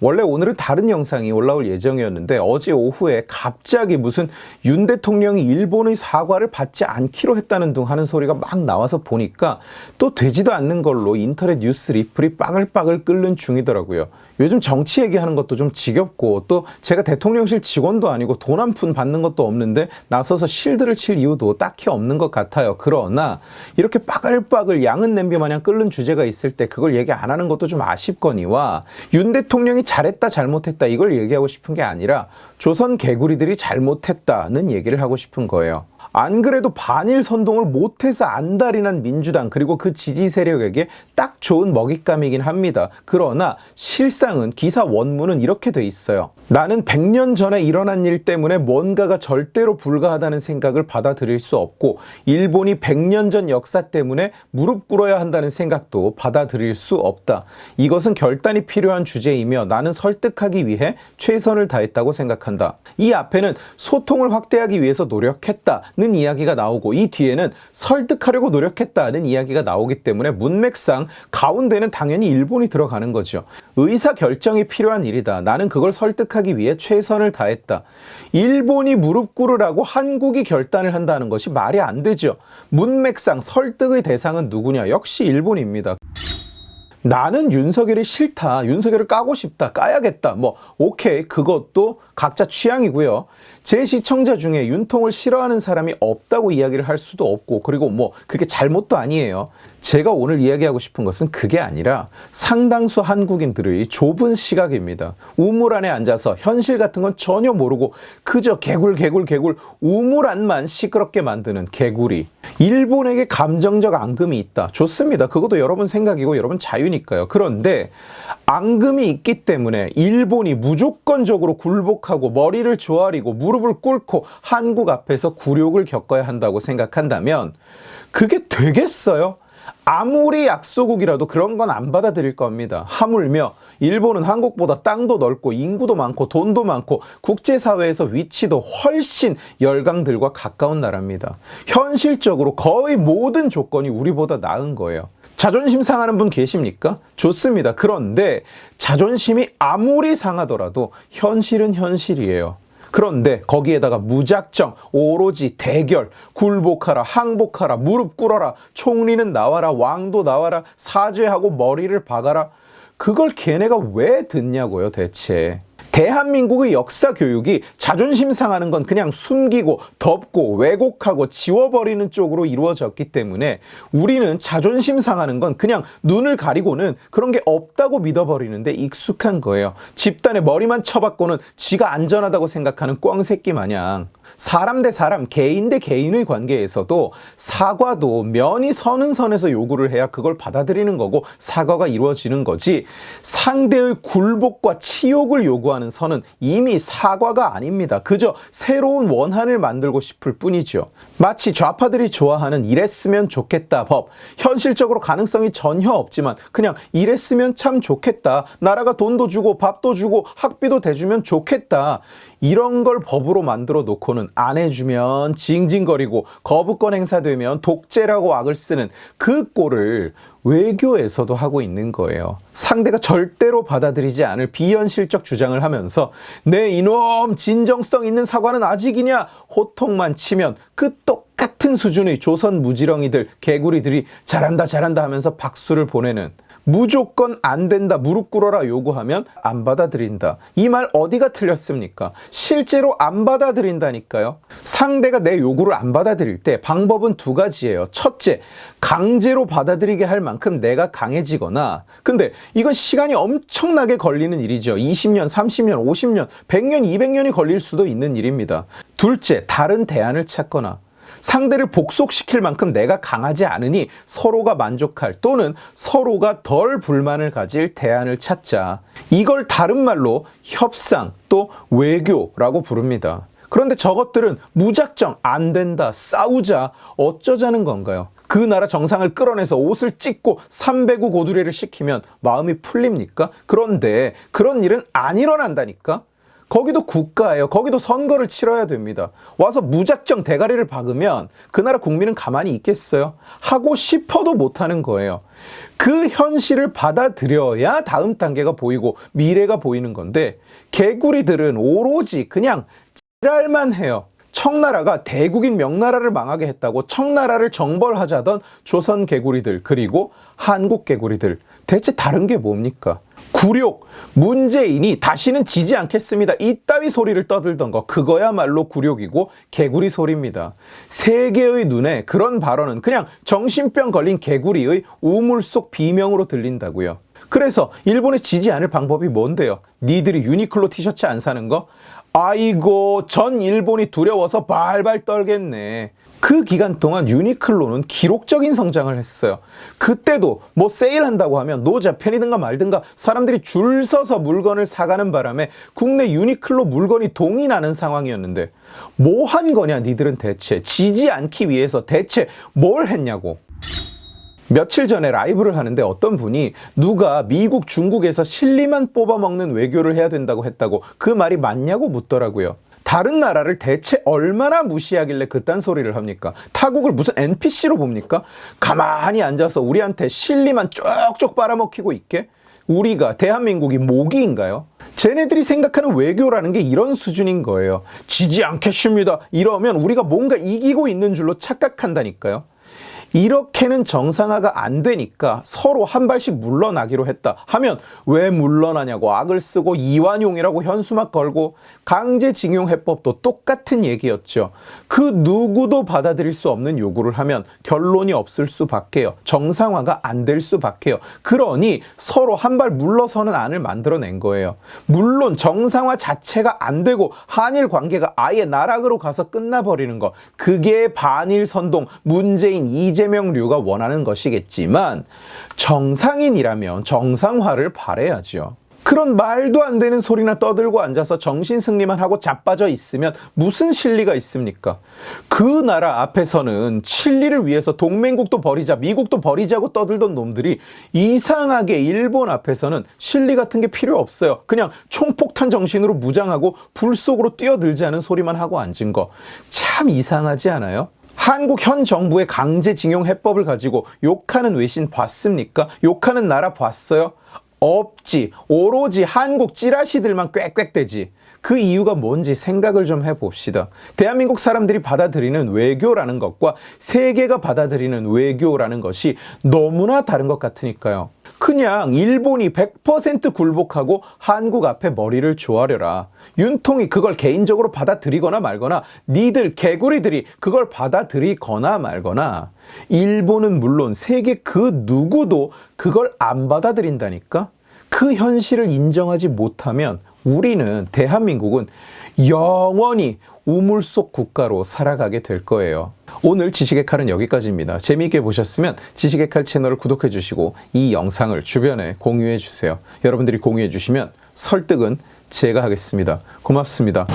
원래 오늘은 다른 영상이 올라올 예정이었는데 어제 오후에 갑자기 무슨 윤 대통령이 일본의 사과를 받지 않기로 했다는 등 하는 소리가 막 나와서 보니까 또 되지도 않는 걸로 인터넷 뉴스 리플이 빠글빠글 끓는 중이더라고요. 요즘 정치 얘기하는 것도 좀 지겹고 또 제가 대통령실 직원도 아니고 돈 한 푼 받는 것도 없는데 나서서 실드를 칠 이유도 딱히 없는 것 같아요. 그러나 이렇게 빠글빠글 양은 냄비 마냥 끓는 주제가 있을 때 그걸 얘기 안 하는 것도 좀 아쉽거니와 윤 대통령이 잘했다 잘못했다 이걸 얘기하고 싶은 게 아니라 조선 개구리들이 잘못했다는 얘기를 하고 싶은 거예요. 안 그래도 반일 선동을 못해서 안달이 난 민주당 그리고 그 지지 세력에게 딱 좋은 먹잇감이긴 합니다. 그러나 실상은 기사 원문은 이렇게 돼 있어요. 나는 100년 전에 일어난 일 때문에 뭔가가 절대로 불가하다는 생각을 받아들일 수 없고 일본이 100년 전 역사 때문에 무릎 꿇어야 한다는 생각도 받아들일 수 없다. 이것은 결단이 필요한 주제이며 나는 설득하기 위해 최선을 다했다고 생각한다. 이 앞에는 소통을 확대하기 위해서 노력했다는 이야기가 나오고 이 뒤에는 설득하려고 노력했다는 이야기가 나오기 때문에 문맥상 가운데는 당연히 일본이 들어가는 거죠. 의사 결정이 필요한 일이다. 나는 그걸 설득하기 위해 최선을 다했다. 일본이 무릎 꿇으라고 한국이 결단을 한다는 것이 말이 안 되죠. 문맥상 설득의 대상은 누구냐? 역시 일본입니다. 나는 윤석열이 싫다. 윤석열을 까고 싶다. 까야겠다. 뭐, 오케이. 그것도 각자 취향이고요. 제 시청자 중에 윤통을 싫어하는 사람이 없다고 이야기를 할 수도 없고, 그리고 뭐, 그게 잘못도 아니에요. 제가 오늘 이야기하고 싶은 것은 그게 아니라 상당수 한국인들의 좁은 시각입니다. 우물 안에 앉아서 현실 같은 건 전혀 모르고 그저 개굴, 개굴, 개굴, 우물 안만 시끄럽게 만드는 개구리. 일본에게 감정적 앙금이 있다. 좋습니다. 그것도 여러분 생각이고 여러분 자유 니까요. 그런데 앙금이 있기 때문에 일본이 무조건적으로 굴복하고 머리를 조아리고 무릎을 꿇고 한국 앞에서 굴욕을 겪어야 한다고 생각한다면 그게 되겠어요? 아무리 약소국이라도 그런 건 안 받아들일 겁니다. 하물며 일본은 한국보다 땅도 넓고 인구도 많고 돈도 많고 국제사회에서 위치도 훨씬 열강들과 가까운 나라입니다. 현실적으로 거의 모든 조건이 우리보다 나은 거예요. 자존심 상하는 분 계십니까? 좋습니다. 그런데 자존심이 아무리 상하더라도 현실은 현실이에요. 그런데 거기에다가 무작정 오로지 대결 굴복하라 항복하라 무릎 꿇어라 총리는 나와라 왕도 나와라 사죄하고 머리를 박아라 그걸 걔네가 왜 듣냐고요 대체 대한민국의 역사 교육이 자존심 상하는 건 그냥 숨기고 덮고 왜곡하고 지워버리는 쪽으로 이루어졌기 때문에 우리는 자존심 상하는 건 그냥 눈을 가리고는 그런 게 없다고 믿어버리는데 익숙한 거예요. 집단의 머리만 쳐박고는 지가 안전하다고 생각하는 꽝새끼 마냥 사람 대 사람, 개인 대 개인의 관계에서도 사과도 면이 서는 선에서 요구를 해야 그걸 받아들이는 거고 사과가 이루어지는 거지 상대의 굴복과 치욕을 요구하는 선은 이미 사과가 아닙니다. 그저 새로운 원한을 만들고 싶을 뿐이죠. 마치 좌파들이 좋아하는 이랬으면 좋겠다 법. 현실적으로 가능성이 전혀 없지만 그냥 이랬으면 참 좋겠다. 나라가 돈도 주고 밥도 주고 학비도 대주면 좋겠다. 이런 걸 법으로 만들어 놓고는 안 해주면 징징거리고 거부권 행사되면 독재라고 악을 쓰는 그 꼴을 외교에서도 하고 있는 거예요. 상대가 절대로 받아들이지 않을 비현실적 주장을 하면서 내 이놈 진정성 있는 사과는 아직이냐 호통만 치면 그 똑같은 수준의 조선 무지렁이들 개구리들이 잘한다 잘한다 하면서 박수를 보내는 무조건 안 된다, 무릎 꿇어라 요구하면 안 받아들인다. 이 말 어디가 틀렸습니까? 실제로 안 받아들인다니까요. 상대가 내 요구를 안 받아들일 때 방법은 두 가지예요. 첫째, 강제로 받아들이게 할 만큼 내가 강해지거나, 근데 이건 시간이 엄청나게 걸리는 일이죠. 20년, 30년, 50년, 100년, 200년이 걸릴 수도 있는 일입니다. 둘째, 다른 대안을 찾거나, 상대를 복속시킬 만큼 내가 강하지 않으니 서로가 만족할 또는 서로가 덜 불만을 가질 대안을 찾자. 이걸 다른 말로 협상 또 외교라고 부릅니다. 그런데 저것들은 무작정 안 된다, 싸우자, 어쩌자는 건가요? 그 나라 정상을 끌어내서 옷을 찢고 300구 고두리를 시키면 마음이 풀립니까? 그런데 그런 일은 안 일어난다니까? 거기도 국가예요. 거기도 선거를 치러야 됩니다. 와서 무작정 대가리를 박으면 그 나라 국민은 가만히 있겠어요? 하고 싶어도 못하는 거예요. 그 현실을 받아들여야 다음 단계가 보이고 미래가 보이는 건데 개구리들은 오로지 그냥 지랄만 해요. 청나라가 대국인 명나라를 망하게 했다고 청나라를 정벌하자던 조선 개구리들 그리고 한국 개구리들 대체 다른 게 뭡니까? 굴욕 문재인이 다시는 지지 않겠습니다. 이따위 소리를 떠들던 거 그거야말로 굴욕이고 개구리 소리입니다. 세계의 눈에 그런 발언은 그냥 정신병 걸린 개구리의 우물 속 비명으로 들린다고요. 그래서 일본에 지지 않을 방법이 뭔데요? 니들이 유니클로 티셔츠 안 사는 거? 아이고 전 일본이 두려워서 발발 떨겠네. 그 기간 동안 유니클로는 기록적인 성장을 했어요. 그때도 뭐 세일한다고 하면 노자 편이든가 말든가 사람들이 줄 서서 물건을 사가는 바람에 국내 유니클로 물건이 동이 나는 상황이었는데 뭐 한 거냐 니들은 대체 지지 않기 위해서 대체 뭘 했냐고. 며칠 전에 라이브를 하는데 어떤 분이 누가 미국, 중국에서 실리만 뽑아먹는 외교를 해야 된다고 했다고 그 말이 맞냐고 묻더라고요. 다른 나라를 대체 얼마나 무시하길래 그딴 소리를 합니까? 타국을 무슨 NPC로 봅니까? 가만히 앉아서 우리한테 실리만 쪽쪽 빨아먹히고 있게? 우리가 대한민국이 모기인가요? 쟤네들이 생각하는 외교라는 게 이런 수준인 거예요. 지지 않겠습니다. 이러면 우리가 뭔가 이기고 있는 줄로 착각한다니까요. 이렇게는 정상화가 안 되니까 서로 한 발씩 물러나기로 했다 하면 왜 물러나냐고 악을 쓰고 이완용이라고 현수막 걸고 강제징용 해법도 똑같은 얘기였죠. 그 누구도 받아들일 수 없는 요구를 하면 결론이 없을 수밖에요. 정상화가 안 될 수밖에요. 그러니 서로 한 발 물러서는 안을 만들어낸 거예요. 물론 정상화 자체가 안 되고 한일 관계가 아예 나락으로 가서 끝나버리는 거 그게 반일 선동 문재인 이재 명류가 원하는 것이겠지만 정상인이라면 정상화를 바래야죠. 그런 말도 안 되는 소리나 떠들고 앉아서 정신 승리만 하고 자빠져 있으면 무슨 실리가 있습니까? 그 나라 앞에서는 실리를 위해서 동맹국도 버리자, 미국도 버리자고 떠들던 놈들이 이상하게 일본 앞에서는 실리 같은 게 필요 없어요. 그냥 총폭탄 정신으로 무장하고 불 속으로 뛰어들자는 소리만 하고 앉은 거. 참 이상하지 않아요? 한국 현 정부의 강제징용 해법을 가지고 욕하는 외신 봤습니까? 욕하는 나라 봤어요? 없지. 오로지 한국 찌라시들만 꽥꽥대지. 그 이유가 뭔지 생각을 좀 해봅시다. 대한민국 사람들이 받아들이는 외교라는 것과 세계가 받아들이는 외교라는 것이 너무나 다른 것 같으니까요. 그냥 일본이 100% 굴복하고 한국 앞에 머리를 조아려라. 윤통이 그걸 개인적으로 받아들이거나 말거나 니들 개구리들이 그걸 받아들이거나 말거나 일본은 물론 세계 그 누구도 그걸 안 받아들인다니까? 그 현실을 인정하지 못하면 우리는 대한민국은 영원히 우물 속 국가로 살아가게 될 거예요. 오늘 지식의 칼은 여기까지입니다. 재미있게 보셨으면 지식의 칼 채널을 구독해 주시고 이 영상을 주변에 공유해 주세요. 여러분들이 공유해 주시면 설득은 제가 하겠습니다. 고맙습니다.